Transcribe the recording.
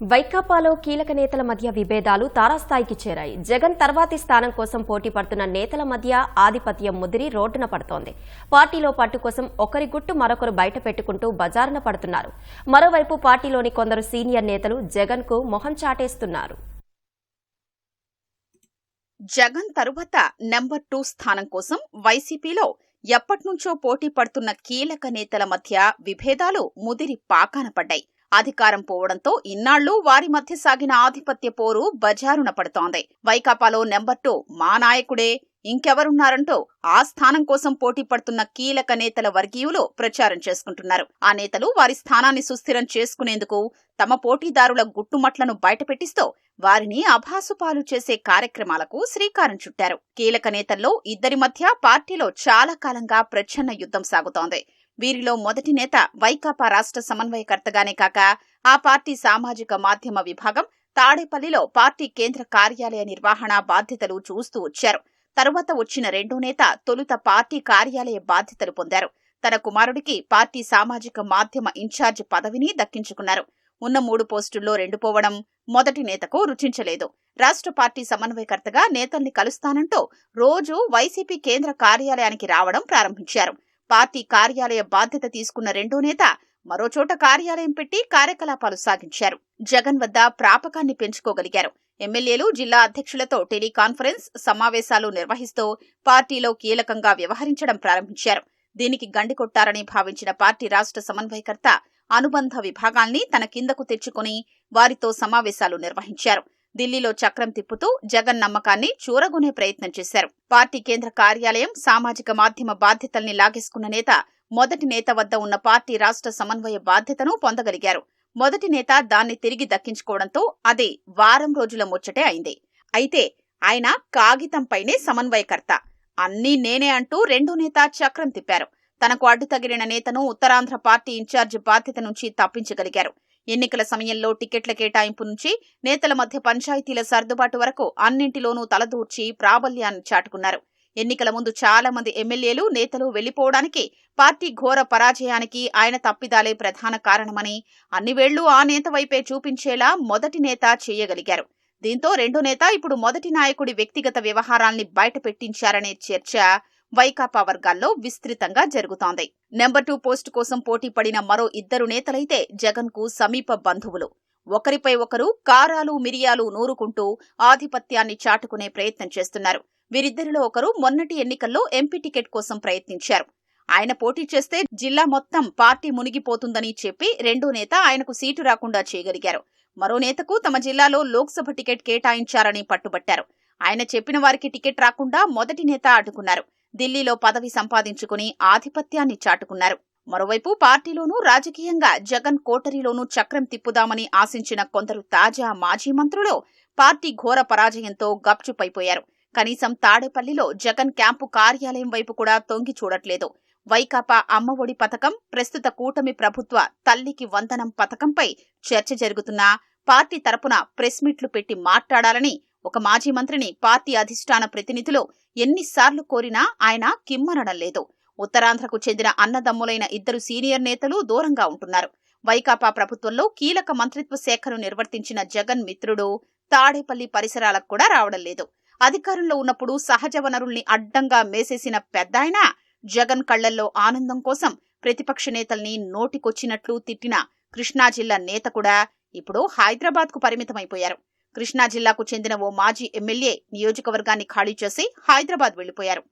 వైకాపాలో కీలక నేతల మధ్య విభేదాలు తారాస్థాయికి చేరాయి. జగన్ తర్వాతి స్థానం కోసం పోటీ పడుతున్న నేతల మధ్య ఆధిపత్యం ముదిరి రోడ్డున పడుతోంది. పార్టీలో పట్టు కోసం ఒకరి గుట్టు మరొకరు బయట పెట్టుకుంటూ బజారున పడుతున్నారు. మరోవైపు పార్టీలోని కొందరు సీనియర్ నేతలు జగన్కు మొహం చాటేస్తున్నారు. జగన్ తరువాత నెంబర్ టూ స్థానం కోసం వైసీపీలో ఎప్పటినుంచో పోటీ పడుతున్న కీలక నేతల మధ్య విభేదాలు ముదిరి పాకాన పడ్డాయి. అధికారం పోవడంతో ఇన్నాళ్ళు వారి మధ్య సాగిన ఆధిపత్య పోరు బజారున పడుతోంది. వైకాపాలో నెంబర్ టూ మా నాయకుడే ఇంకెవరున్నారంటూ ఆ స్థానం కోసం పోటీ పడుతున్న కీలక నేతల వర్గీయులు ప్రచారం చేసుకుంటున్నారు. ఆ నేతలు వారి స్థానాన్ని సుస్థిరం చేసుకునేందుకు తమ పోటీదారుల గుట్టుమట్లను బయటపెట్టిస్తూ వారిని అభాసుపాలు చేసే కార్యక్రమాలకు శ్రీకారం చుట్టారు. కీలక నేతల్లో ఇద్దరి మధ్య పార్టీలో చాలా కాలంగా ప్రచ్ఛన్న యుద్ధం సాగుతోంది. వీరిలో మొదటి నేత వైకాపా రాష్ట్ర సమన్వయకర్తగానే కాక ఆ పార్టీ సామాజిక మాధ్యమ విభాగం తాడేపల్లిలో పార్టీ కేంద్ర కార్యాలయ నిర్వహణ బాధ్యతలు చూస్తూ వచ్చారు. తరువాత వచ్చిన రెండో నేత తొలుత పార్టీ కార్యాలయ బాధ్యతలు పొందారు. తన కుమారుడికి పార్టీ సామాజిక మాధ్యమ ఇన్ఛార్జ్ పదవిని దక్కించుకున్నారు. ఉన్న మూడు పోస్టుల్లో రెండు పోవడం మొదటి నేతకు రుచించలేదు. రాష్ట్ర పార్టీ సమన్వయకర్తగా నేతల్ని కలుస్తానంటూ రోజూ వైసీపీ కేంద్ర కార్యాలయానికి రావడం ప్రారంభించారు. పార్టీ కార్యాలయ బాధ్యత తీసుకున్న రెండో నేత మరోచోట కార్యాలయం పెట్టి కార్యకలాపాలు సాగించారు. జగన్ వద్ద ప్రాపకాన్ని పెంచుకోగలిగారు. ఎమ్మెల్యేలు జిల్లా అధ్యక్షులతో టెలికాన్ఫరెన్స్ సమావేశాలు నిర్వహిస్తూ పార్టీలో కీలకంగా వ్యవహరించడం ప్రారంభించారు. దీనికి గండికొట్టారని భావించిన పార్టీ రాష్ట్ర సమన్వయకర్త అనుబంధ విభాగాల్ని తన కిందకు తెచ్చుకుని వారితో సమావేశాలు నిర్వహించారు. ఢిల్లీలో చక్రం తిప్పుతూ జగన్ నమ్మకాన్ని చూరగొనే ప్రయత్నం చేశారు. పార్టీ కేంద్ర కార్యాలయం సామాజిక మాధ్యమ బాధ్యతల్ని లాగేసుకున్న నేత మొదటి నేత వద్ద ఉన్న పార్టీ రాష్ట్ర సమన్వయ బాధ్యతను పొందగలిగారు. మొదటి నేత దాన్ని తిరిగి దక్కించుకోవడంతో అది వారం రోజుల ముచ్చటే అయింది. అయితే ఆయన కాగితంపైనే సమన్వయకర్త. అన్నీ నేనే అంటూ రెండో నేత చక్రం తిప్పారు. తనకు అడ్డు తగిలిన నేతను ఉత్తరాంధ్ర పార్టీ ఇన్ఛార్జ్ బాధ్యత నుంచి తప్పించగలిగారు. ఎన్నికల సమయంలో టికెట్ల కేటాయింపు నుంచి నేతల మధ్య పంచాయతీల సర్దుబాటు వరకు అన్నింటిలోనూ తలదూర్చి ప్రాబల్యాన్ని చాటుకున్నారు. ఎన్నికల ముందు చాలా మంది ఎమ్మెల్యేలు నేతలు వెళ్ళిపోవడానికి పార్టీ ఘోర పరాజయానికి ఆయన తప్పిదాలే ప్రధాన కారణమని అన్ని వేళ్ళు ఆ నేత వైపే చూపించేలా మొదటి నేత చేయగలిగారు. దీంతో రెండో నేత ఇప్పుడు మొదటి నాయకుడి వ్యక్తిగత వ్యవహారాల్ని బయటపెట్టించారనే చర్చ వైకాపా వర్గాల్లో విస్తృతంగా జరుగుతోంది. నెంబర్ టూ పోస్టు కోసం పోటీ పడిన మరో ఇద్దరు నేతలైతే జగన్కు సమీప బంధువులు. ఒకరిపై ఒకరు కారాలు మిరియాలు నూరుకుంటూ ఆధిపత్యాన్ని చాటుకునే ప్రయత్నం చేస్తున్నారు. వీరిద్దరిలో ఒకరు మొన్నటి ఎన్నికల్లో ఎంపీ టికెట్ కోసం ప్రయత్నించారు. ఆయన పోటీ చేస్తే జిల్లా మొత్తం పార్టీ మునిగిపోతుందని చెప్పి రెండో నేత ఆయనకు సీటు రాకుండా చేయగలిగారు. మరో నేతకు తమ జిల్లాలో లోక్సభ టికెట్ కేటాయించారని పట్టుబట్టారు. ఆయన చెప్పిన వారికి టికెట్ రాకుండా మొదటి నేత అడ్డుకున్నారు ఢిల్లీలో పదవి సంపాదించుకుని ఆధిపత్యాన్ని చాటుకున్నారు. మరోవైపు పార్టీలోనూ రాజకీయంగా జగన్ కోటరీలోనూ చక్రం తిప్పుదామని ఆశించిన కొందరు తాజా మాజీ మంత్రులు పార్టీ ఘోర పరాజయంతో గప్చుపైపోయారు. కనీసం తాడేపల్లిలో జగన్ క్యాంపు కార్యాలయం వైపు కూడా తొంగి చూడట్లేదు. వైకాపా అమ్మఒడి పథకం ప్రస్తుత కూటమి ప్రభుత్వ తల్లికి వందనం పథకంపై చర్చ జరుగుతున్నా పార్టీ తరపున ప్రెస్ మీట్లు పెట్టి మాట్లాడాలని ఒక మాజీ మంత్రిని పార్టీ అధిష్టాన ప్రతినిధులు ఎన్నిసార్లు కోరినా ఆయన కిమ్మనడం లేదు. ఉత్తరాంధ్రకు చెందిన అన్నదమ్ములైన ఇద్దరు సీనియర్ నేతలు దూరంగా ఉంటున్నారు. వైకాపా ప్రభుత్వంలో కీలక మంత్రిత్వ శాఖను నిర్వర్తించిన జగన్ మిత్రుడు తాడేపల్లి పరిసరాలకు కూడా రావడం లేదు. అధికారంలో ఉన్నప్పుడు సహజ వనరుల్ని అడ్డంగా మేసేసిన పెద్దాయన జగన్ కళ్ళల్లో ఆనందం కోసం ప్రతిపక్ష నేతల్ని నోటికొచ్చినట్లు తిట్టిన కృష్ణా జిల్లా నేత కూడా ఇప్పుడు హైదరాబాద్కు పరిమితమైపోయారు. కృష్ణా జిల్లాకు చెందిన ఓ మాజీ ఎమ్మెల్యే నియోజకవర్గాన్ని ఖాళీ చేసి హైదరాబాద్ వెళ్ళిపోయారు